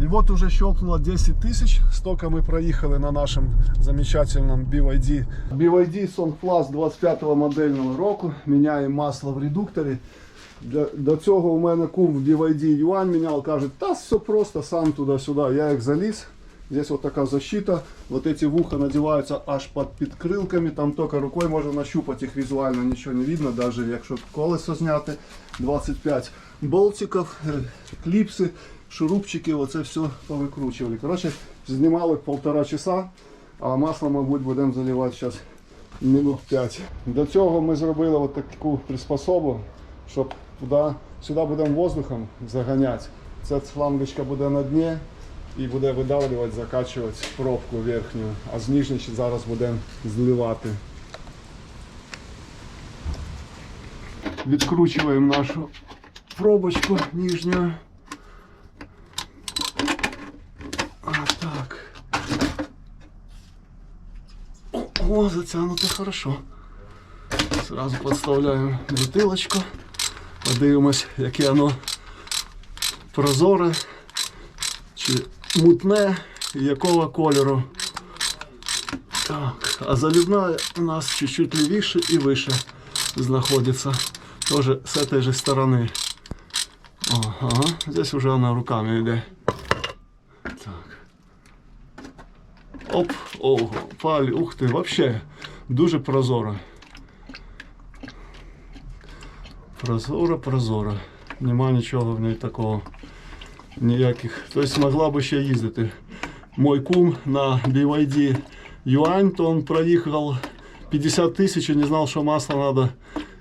И вот уже щелкнуло 10 тысяч. Столько мы проехали на нашем замечательном BYD. BYD Song Plus 25 модельного року. Міняємо масло в редукторі. Для, до цього у мене кум в BYD Юань міняв, каже, та все просто, сам туди-сюди. Я як заліз. Здесь вот такая защита. Вот эти в ухо надеваются аж под підкрилками. Там только рукой можно нащупать их визуально, ничего не видно, даже якщо колесо зняти. 25 болтиків, е, кліпси, Шурупчики, оце все повикручували. Коротше, знімали полтора часа, а масло, мабуть, будемо заливати зараз минут 5. До цього ми зробили от таку приспособу, щоб туди, сюди будемо воздухом заганяти. Ця шлангочка буде на дні і буде видавлювати, закачувати пробку верхню, а з нижньої зараз будемо зливати. Відкручуємо нашу пробочку нижню. А так. О, о, затягнуто хорошо. Сразу подставляємо бутилочку. Подивимось, яке воно прозоре чи мутне якого кольору. Так, а заливна у нас чуть-чуть лівіше і вище знаходиться. Тоже с этой же стороны. Ага, здесь уже она руками йде. Так. Оп, ого, палі, ух ти, вообще дуже прозоро. Прозоро, прозоро. Нема нічого в ній такого. Ніяких. Тобто могла би ще їздити. Мой кум на BYD Юань, то он проїхав 50 тисяч і не знав, що масло треба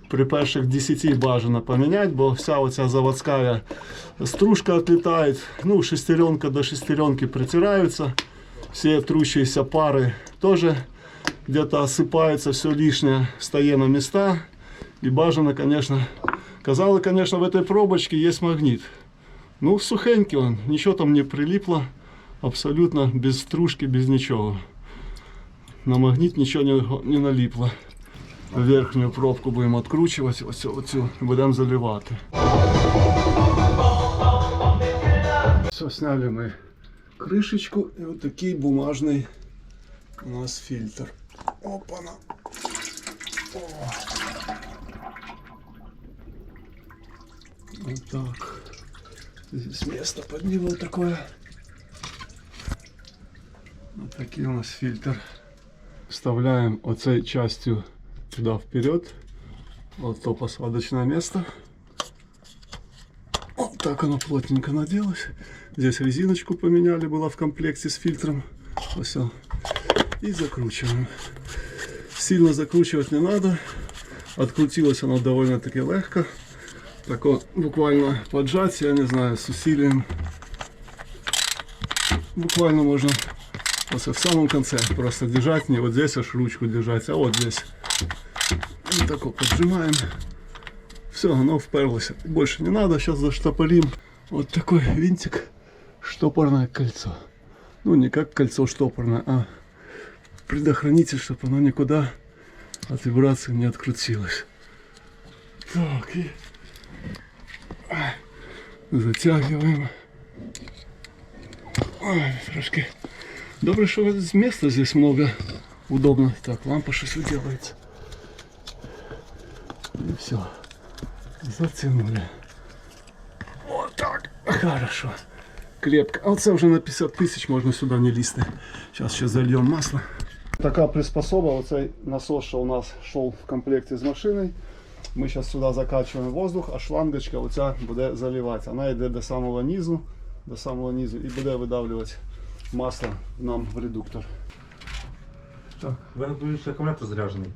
при перших 10 бажано поменять, бо вся оця заводская стружка отлетает. Ну, шестеренка до шестеренки притираются. Все трущиеся пары тоже где-то осыпаются, все лишнее встає на места. И бажано, конечно, казали, конечно, в этой пробочке есть магнит. Ну, сухенький он, ничего там не прилипло. Абсолютно без стружки, без ничего. На магнит ничего не, не налипло. Верхню пробку будемо відкручувати, ось оцю будемо заливати. Все, сняли ми кришечку і ось такий бумажний у нас фільтр. Опана. Вот так. Здесь место под него такое. Вот такий у нас фильтр. Вставляем оцей частью туда вперед. Вот то посадочное место. Так оно плотненько наделось. Здесь резиночку поменяли, была в комплекте с фильтром. Все. И закручиваем. Сильно закручивать не надо. Открутилось оно довольно-таки легко. Так вот, буквально поджать, я не знаю, с усилием. Буквально можно после в самом конце просто держать, не вот здесь аж ручку держать, а вот здесь. Вот так вот поджимаем. Все, оно вперлось. Больше не надо, сейчас заштопорим. Вот такой винтик, штопорное кольцо. Ну, не как кольцо штопорное, а предохранитель, чтобы оно никуда от вибрации не открутилось. Так, и затягиваем. Ой, трошки. Добре, что места здесь много. Удобно. Так, лампа что делается. И все. Затянули. Вот так. Хорошо. Крепко. А це вже на 50 тисяч можна сюди не лізти. Зараз ще зальємо масло. Така приспособа, оцей насос, що у нас йшов в комплекті з машиною. Ми зараз сюди закачуємо воздух, а шлангочка оця буде заливатися. Вона йде до самого низу, до самого низу і буде видавлювати масло нам в редуктор. Так. У мене дуже акумулятор заряджений.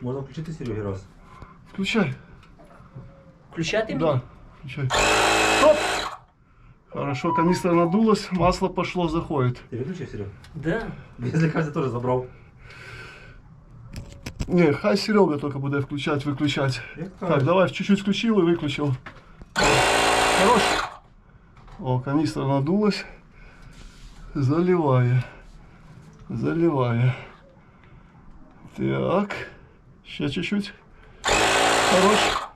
Можна включити Сереги раз. Включай. Включати мені? Да, включай. Стоп! Хорошо, канистра надулась, масло пошло, заходит. Ти виключив Серега? Да. Я злякався теж забрав. Не, хай Серега только буде включать, выключать. Як Так, давай чуть-чуть включил и выключил. Хорош. О, канистра надулась. Заливая. Заливая. Так. Еще чуть-чуть. Хорош.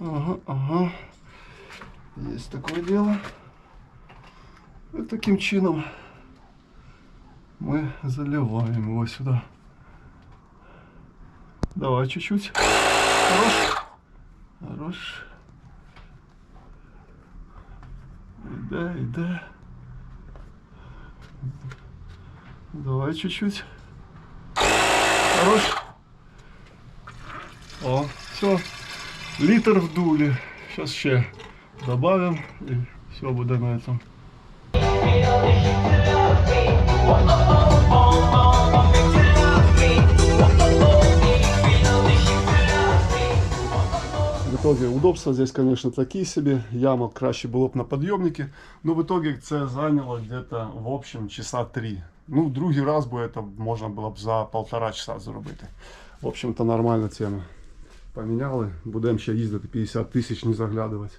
Ага, ага. Есть такое дело. И таким чином мы заливаем его сюда. Давай чуть-чуть. Хорош. Хорош. Иде, иде. Давай чуть-чуть. Хорош. О, все. Литр вдули. Сейчас ще добавим и все буде на этом. В итоге удобства здесь, конечно, такие себе. Яма краще було б на підйомнику. Но в итоге це зайняло где-то в общем часа три. Ну, другий раз би це можна було б за полтора часа зробити. В общем-то, нормальна тема. Поміняли. Будемо ще їздити 50 тисяч, не заглядувати.